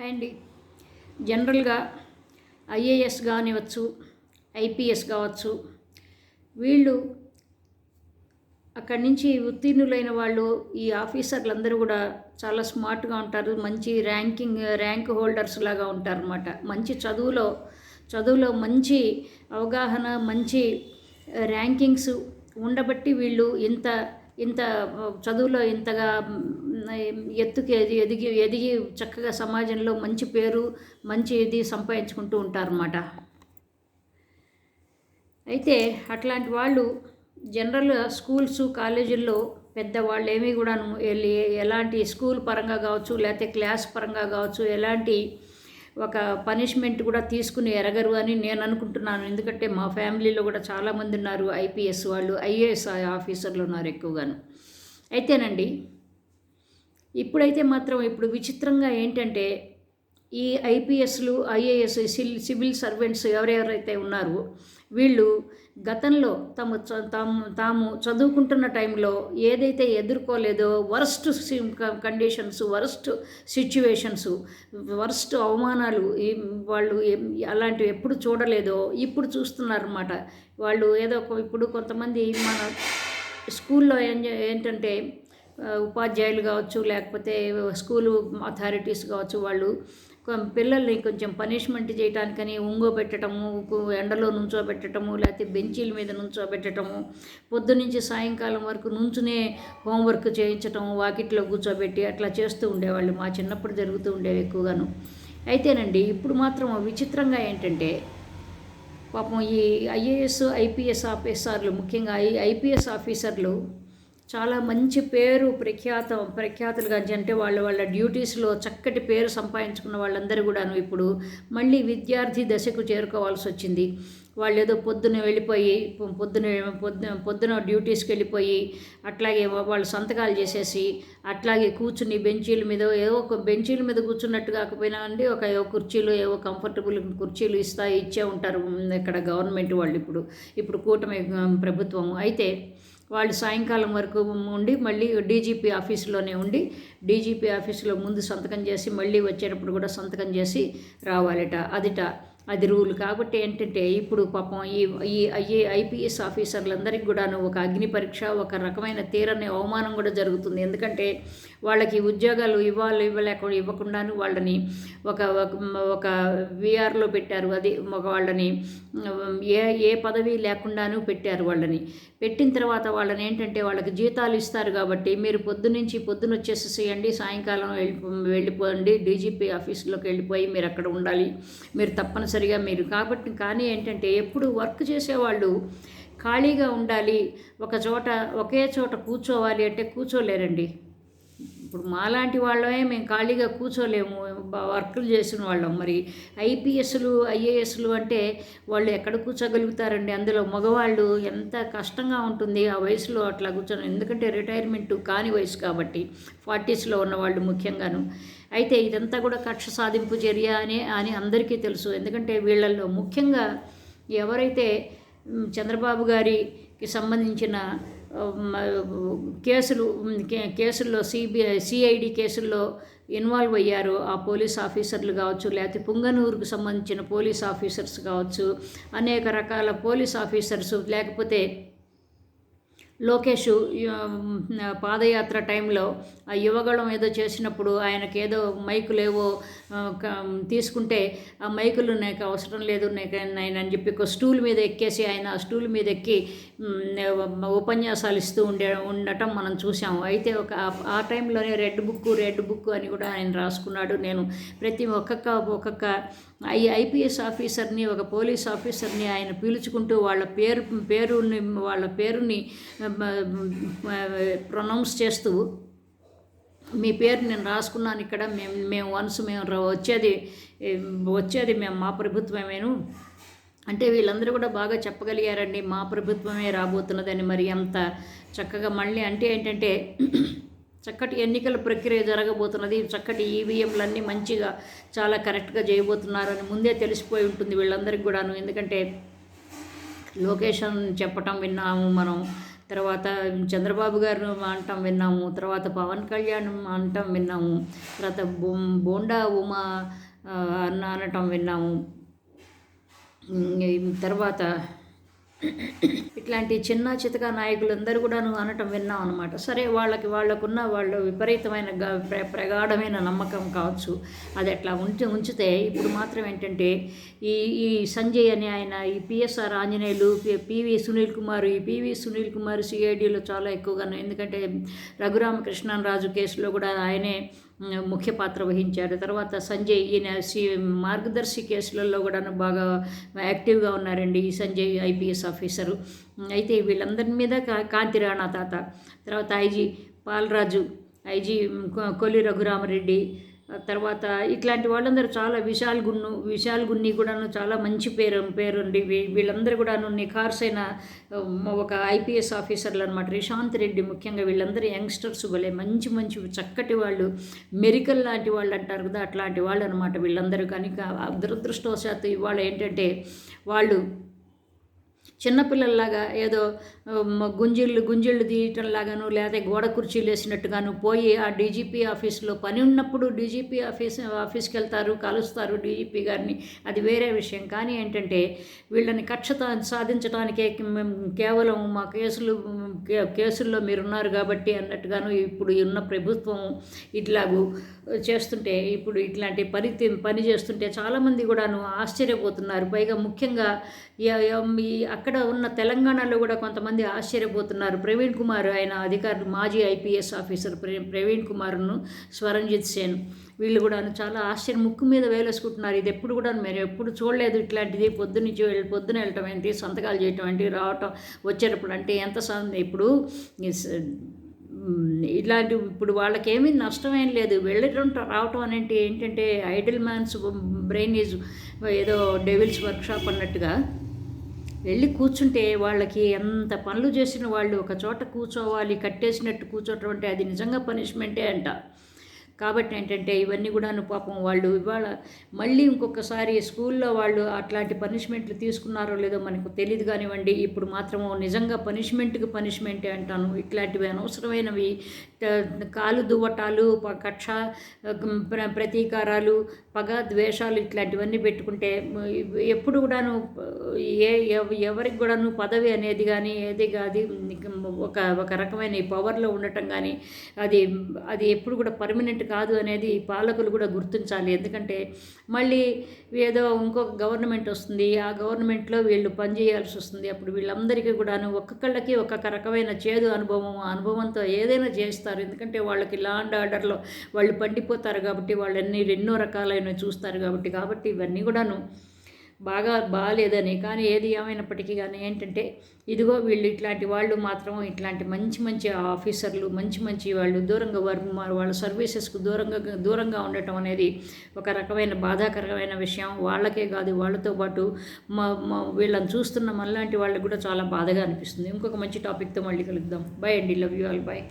And. జనరల్గా IAS కానివచ్చు IPS కావచ్చు వీళ్ళు అక్కడి నుంచి ఉత్తీర్ణులైన వాళ్ళు ఈ ఆఫీసర్లు అందరూ కూడా చాలా స్మార్ట్గా ఉంటారు మంచి ర్యాంకింగ్ ర్యాంక్ హోల్డర్స్ లాగా ఉంటారు అనమాట మంచి చదువులో చదువులో మంచి అవగాహన మంచి ర్యాంకింగ్స్ ఉండబట్టి వీళ్ళు ఇంత ఇంత చదువులో ఇంతగా ఎత్తుకి ఎది ఎదిగి ఎదిగి చక్కగా సమాజంలో మంచి పేరు మంచి ఇది సంపాదించుకుంటూ ఉంటారన్నమాట. అయితే అట్లాంటి వాళ్ళు జనరల్ స్కూల్స్ కాలేజీల్లో పెద్దవాళ్ళు ఏమీ కూడా వెళ్ళి ఎలాంటి స్కూల్ పరంగా కావచ్చు లేకపోతే క్లాస్ పరంగా కావచ్చు ఎలాంటి ఒక పనిష్మెంట్ కూడా తీసుకుని ఎరగరు అని నేను అనుకుంటున్నాను. ఎందుకంటే మా ఫ్యామిలీలో కూడా చాలామంది ఉన్నారు ఐపీఎస్ వాళ్ళు ఐఏఎస్ ఆఫీసర్లు ఉన్నారు ఎక్కువగాను. అయితేనండి ఇప్పుడైతే మాత్రం ఇప్పుడు విచిత్రంగా ఏంటంటే ఈ ఐపీఎస్లు ఐఏఎస్ సివిల్ సర్వెంట్స్ ఎవరెవరైతే ఉన్నారో వీళ్ళు గతంలో తమ తాము తాము చదువుకుంటున్న టైంలో ఏదైతే ఎదుర్కోలేదో worst conditions worst situations worst అవమానాలు వాళ్ళు అలాంటివి ఎప్పుడు చూడలేదో ఇప్పుడు చూస్తున్నారన్నమాట. వాళ్ళు ఏదో ఇప్పుడు కొంతమంది మన స్కూల్లో ఏంటంటే ఉపాధ్యాయులు కావచ్చు లేకపోతే స్కూలు అథారిటీస్ కావచ్చు వాళ్ళు పిల్లల్ని కొంచెం పనిష్మెంట్ చేయటానికని ఉంగోబెట్టడము ఎండలో నుంచోబెట్టడము లేకపోతే బెంచీల మీద నుంచోబెట్టడము పొద్దునుంచి సాయంకాలం వరకు నుంచునే హోంవర్క్ చేయించటం వాకిట్లో కూర్చోబెట్టి అట్లా చేస్తూ ఉండేవాళ్ళు. మా చిన్నప్పుడు జరుగుతూ ఉండేవి ఎక్కువగాను. అయితేనండి ఇప్పుడు మాత్రం విచిత్రంగా ఏంటంటే పాపం ఈ ఐఏఎస్ ఐపీఎస్ ఆఫీసర్లు ముఖ్యంగా ఐ ఐపీఎస్ ఆఫీసర్లు చాలా మంచి పేరు ప్రఖ్యాతం ప్రఖ్యాతులుగా అంటే వాళ్ళ వాళ్ళ డ్యూటీస్లో చక్కటి పేరు సంపాదించుకున్న వాళ్ళందరూ కూడాను ఇప్పుడు మళ్ళీ విద్యార్థి దశకు చేరుకోవాల్సి వచ్చింది. వాళ్ళు ఏదో పొద్దున వెళ్ళిపోయి పొద్దున పొద్దున పొద్దున డ్యూటీస్కి వెళ్ళిపోయి అట్లాగే వాళ్ళు సంతకాలు చేసేసి అట్లాగే కూర్చుని బెంచీల మీద ఏవో ఒక బెంచీల మీద కూర్చున్నట్టు కాకపోయినా అండి ఒక ఏవో కుర్చీలు ఏవో కంఫర్టబుల్ కుర్చీలు ఇస్తా ఇచ్చే ఉంటారు. ఇక్కడ గవర్నమెంట్ వాళ్ళు ఇప్పుడు ఇప్పుడు కూటమి ప్రభుత్వం అయితే వాళ్ళు సాయంకాలం వరకు ఉండి మళ్ళీ డీజీపీ ఆఫీసులోనే ఉండి డీజీపీ ఆఫీసులో ముందు సంతకం చేసి మళ్ళీ వచ్చేటప్పుడు కూడా సంతకం చేసి రావాలట. అదిట అది రూల్. కాబట్టి ఏంటంటే ఇప్పుడు పాపం ఈ ఈ ఐఏ ఐపీఎస్ ఆఫీసర్లందరికీ కూడాను ఒక అగ్ని పరీక్ష ఒక రకమైన తీరని అవమానం కూడా జరుగుతుంది. ఎందుకంటే వాళ్ళకి ఉద్యోగాలు ఇవ్వాలి ఇవ్వలేక ఇవ్వకుండాను వాళ్ళని ఒక ఒక విఆర్లో పెట్టారు. అది ఒక వాళ్ళని ఏ ఏ పదవి లేకుండాను పెట్టారు వాళ్ళని. పెట్టిన తర్వాత వాళ్ళని ఏంటంటే వాళ్ళకి జీతాలు ఇస్తారు కాబట్టి మీరు పొద్దునుంచి పొద్దున వచ్చేసేయండి సాయంకాలం వెళ్ళి వెళ్ళిపోండి డీజీపీ ఆఫీస్లోకి వెళ్ళిపోయి మీరు అక్కడ ఉండాలి. మీరు తప్పనిసరిగా మీరు కాబట్టి కానీ ఏంటంటే ఎప్పుడు వర్క్ చేసేవాళ్ళు ఖాళీగా ఉండాలి. ఒక చోట ఒకే చోట కూర్చోవాలి అంటే కూర్చోలేరండి. ఇప్పుడు మాలాంటి వాళ్ళమే మేము ఖాళీగా కూర్చోలేము వర్కులు చేసిన వాళ్ళం. మరి ఐపీఎస్లు ఐఏఎస్లు అంటే వాళ్ళు ఎక్కడ కూర్చోగలుగుతారండి? అందులో మగవాళ్ళు ఎంత కష్టంగా ఉంటుంది ఆ వయసులో అట్లా కూర్చొని. ఎందుకంటే రిటైర్మెంట్ కాని వయసు కాబట్టి ఫార్టీస్లో ఉన్నవాళ్ళు ముఖ్యంగాను. అయితే ఇదంతా కూడా కక్ష సాధింపు చర్య అనే అని అందరికీ తెలుసు. ఎందుకంటే వీళ్ళల్లో ముఖ్యంగా ఎవరైతే చంద్రబాబు గారికి సంబంధించిన కేసులు కేసుల్లో సిబిఐ సిఐడి కేసుల్లో ఇన్వాల్వ్ అయ్యారు ఆ పోలీస్ ఆఫీసర్లు కావచ్చు లేకపోతే పుంగనూరుకు సంబంధించిన పోలీస్ ఆఫీసర్స్ కావచ్చు అనేక రకాల పోలీస్ ఆఫీసర్స్ లేకపోతే లోకేష్ పాదయాత్ర టైంలో ఆ యువగళం ఏదో చేసినప్పుడు ఆయనకి ఏదో మైకులు ఏవో తీసుకుంటే ఆ మైకులు నాకు అవసరం లేదు నేను అని చెప్పి ఒక స్టూల్ మీద ఎక్కేసి ఆయన ఆ స్టూల్ మీద ఎక్కి ఉపన్యాసాలు ఇస్తూ ఉండే ఉండటం మనం చూసాము అయితే ఒక ఆ టైంలోనే రెడ్ బుక్ రెడ్ బుక్ అని కూడా ఆయన రాసుకున్నాడు. నేను ప్రతి ఒక్కొక్క ఒక్కొక్క ఈ ఐపీఎస్ ఆఫీసర్ని ఒక పోలీస్ ఆఫీసర్ని ఆయన పీల్చుకుంటూ వాళ్ళ పేరు పేరుని వాళ్ళ పేరుని ప్రొనౌన్స్ చేస్తూ మీ పేరు నేను రాసుకున్నాను ఇక్కడ మేము మేము వన్స్ మేము వచ్చేది వచ్చేది మేము మా ప్రభుత్వమేను. అంటే వీళ్ళందరూ కూడా బాగా చెప్పగలిగారండి మా ప్రభుత్వమే రాబోతున్నదని మరి అంత చక్కగా మళ్ళీ అంటే ఏంటంటే చక్కటి ఎన్నికల ప్రక్రియ జరగబోతున్నది. చక్కటి ఈవీఎంలన్నీ మంచిగా చాలా కరెక్ట్గా చేయబోతున్నారు అని ముందే తెలిసిపోయి ఉంటుంది వీళ్ళందరికీ కూడాను. ఎందుకంటే లొకేషన్ చెప్పటం విన్నాము మనం. తర్వాత చంద్రబాబు గారు అంటాం విన్నాము. తర్వాత పవన్ కళ్యాణ్ అంటాం విన్నాము. తర్వాత బొం- బోండా ఉమా అన్న అనటం విన్నాము. తర్వాత ఇట్లాంటి చిన్న చితక నాయకులందరూ కూడాను అనటం విన్నాం అనమాట సరే వాళ్ళకి వాళ్ళకున్న వాళ్ళు విపరీతమైన ప్ర- ప్రగాఢమైన నమ్మకం కావచ్చు. అది అట్లా ఉంచి ఉంచితే ఇప్పుడు మాత్రం ఏంటంటే ఈ ఈ సంజయ్ అని ఆయన ఈ పిఎస్ఆర్ ఆంజనేయులు పివి సునీల్ కుమార్ ఈ పివి సునీల్ కుమార్ సిఐడిలో చాలా ఎక్కువగా ఎందుకంటే రఘురామకృష్ణరాజు కేసులో కూడా ఆయనే ముఖ్య పాత్ర వహించారు. తర్వాత సంజయ్ ఈయన సి మార్గదర్శి కేసులలో కూడా బాగా యాక్టివ్గా ఉన్నారండి ఈ సంజయ్ ఐపీఎస్ ఆఫీసరు. అయితే వీళ్ళందరి మీద కా- కాంతి రాణా తాత తర్వాత ఐజీ పాలరాజు ఐజీ కొల్లి రఘురామరెడ్డి తర్వాత ఇట్లాంటి వాళ్ళందరూ చాలా విశాల్ గున్ను విశాల్ గున్ని కూడాను చాలా మంచి పేరు పేరుండి వీ- వీళ్ళందరూ కూడాను నిఖార్స్ అయిన ఒక ఐపీఎస్ ఆఫీసర్లు అనమాట రిశాంత్ రెడ్డి ముఖ్యంగా వీళ్ళందరూ యంగ్స్టర్స్ భలే మంచి మంచి చక్కటి వాళ్ళు. మెరికల్ లాంటి వాళ్ళు అంటారు కదా అట్లాంటి వాళ్ళు అనమాట వీళ్ళందరూ కానీ దురదృష్టవశాత్తు ఇవాళ ఏంటంటే వాళ్ళు చిన్నపిల్లల్లాగా ఏదో గుంజిళ్ళు గుంజిళ్ళు తీయటం లాగాను లేదా గోడ కుర్చీలు వేసినట్టుగాను పోయి ఆ డీజీపీ ఆఫీస్లో పని ఉన్నప్పుడు డీజీపీ ఆఫీస్ ఆఫీస్కి వెళ్తారు కలుస్తారు డీజీపీ గారిని. అది వేరే విషయం. కానీ ఏంటంటే వీళ్ళని కక్షత సాధించడానికే కేవలం మా కేసులు కేసుల్లో మీరున్నారు కాబట్టి అన్నట్టుగాను ఇప్పుడు ఉన్న ప్రభుత్వం ఇట్లాగూ చేస్తుంటే ఇప్పుడు ఇట్లాంటి పని పని చేస్తుంటే చాలామంది కూడాను ఆశ్చర్యపోతున్నారు. పైగా ముఖ్యంగా ఈ అక్కడ ఉన్న తెలంగాణలో కూడా కొంతమంది ఆశ్చర్యపోతున్నారు. ప్రవీణ్ కుమార్ ఆయన అధికారులు మాజీ ఐపీఎస్ ఆఫీసర్ ప్రవీణ్ కుమార్ను స్వరంజిత్ సేన్. వీళ్ళు కూడా చాలా ఆశ్చర్యం ముక్కు మీద వేలేసుకుంటున్నారు. ఇది ఎప్పుడు కూడా మేము ఎప్పుడు చూడలేదు. ఇట్లాంటిది పొద్దునుంచి వెళ్ళి పొద్దున వెళ్ళటం ఏంటి సంతకాలు చేయటం ఏంటి రావటం వచ్చేటప్పుడు అంటే ఎంత సం- ఇప్పుడు ఇలాంటి ఇప్పుడు వాళ్ళకేమీ నష్టమేం లేదు. వెళ్ళటం రావటం అనేది ఏంటంటే ఐడల్ మ్యాన్స్ బ్రెయిన్ ఈజ్ ఏదో డెవిల్స్ వర్క్షాప్ అన్నట్టుగా వెళ్ళి కూర్చుంటే వాళ్ళకి ఎంత పనులు చేసిన వాళ్ళు ఒక చోట కూర్చోవాలి కట్టేసినట్టు కూర్చోటం అంటే అది నిజంగా పనిష్మెంటే అంట. కాబట్టి ఏంటంటే ఇవన్నీ కూడాను పాపం వాళ్ళు ఇవాళ మళ్ళీ ఇంకొకసారి స్కూల్లో వాళ్ళు అట్లాంటి పనిష్మెంట్లు తీసుకున్నారో లేదో మనకు తెలియదు కానివ్వండి. ఇప్పుడు మాత్రము నిజంగా పనిష్మెంట్కి పనిష్మెంటే అంటాను. ఇట్లాంటివి అనవసరమైనవి. కాలు దువ్వటాలు ప- కక్ష ప్ర ప్రతీకారాలు పగ ద్వేషాలు ఇట్లాంటివన్నీ పెట్టుకుంటే ఎప్పుడు కూడాను ఏ ఎవరికి కూడాను పదవి అనేది కానీ ఏది కాదు ఒక ఒక రకమైన పవర్లో ఉండటం కానీ అది అది ఎప్పుడు కూడా పర్మనెంట్ కాదు అనేది పాలకులు కూడా గుర్తించాలి. ఎందుకంటే మళ్ళీ ఏదో ఇంకొక గవర్నమెంట్ వస్తుంది ఆ గవర్నమెంట్లో వీళ్ళు పనిచేయాల్సి వస్తుంది. అప్పుడు వీళ్ళందరికీ కూడాను ఒక్కొక్కళ్ళకి ఒక్కొక్క రకమైన చేదు అనుభవం అనుభవంతో ఏదైనా చేస్తారు. ఎందుకంటే వాళ్ళకి లాండ్ ఆర్డర్లో వాళ్ళు పండిపోతారు కాబట్టి వాళ్ళన్ని ఎన్నో రకాలైన చూస్తారు కాబట్టి కాబట్టి ఇవన్నీ కూడాను బాగా బాగాలేదని కానీ ఏది ఏమైనప్పటికీ కానీ ఏంటంటే ఇదిగో వీళ్ళు ఇట్లాంటి వాళ్ళు మాత్రం ఇట్లాంటి మంచి మంచి ఆఫీసర్లు మంచి మంచి వాళ్ళు దూరంగా వారు వాళ్ళ సర్వీసెస్కు దూరంగా దూరంగా ఉండటం అనేది ఒక రకమైన బాధాకరమైన విషయం. వాళ్ళకే కాదు వాళ్ళతో పాటు మా మా వీళ్ళని చూస్తున్న మనలాంటి వాళ్ళకి కూడా చాలా బాధగా అనిపిస్తుంది. ఇంకొక మంచి టాపిక్తో మళ్ళీ కలుద్దాం. బై అండి. Love you all. బాయ్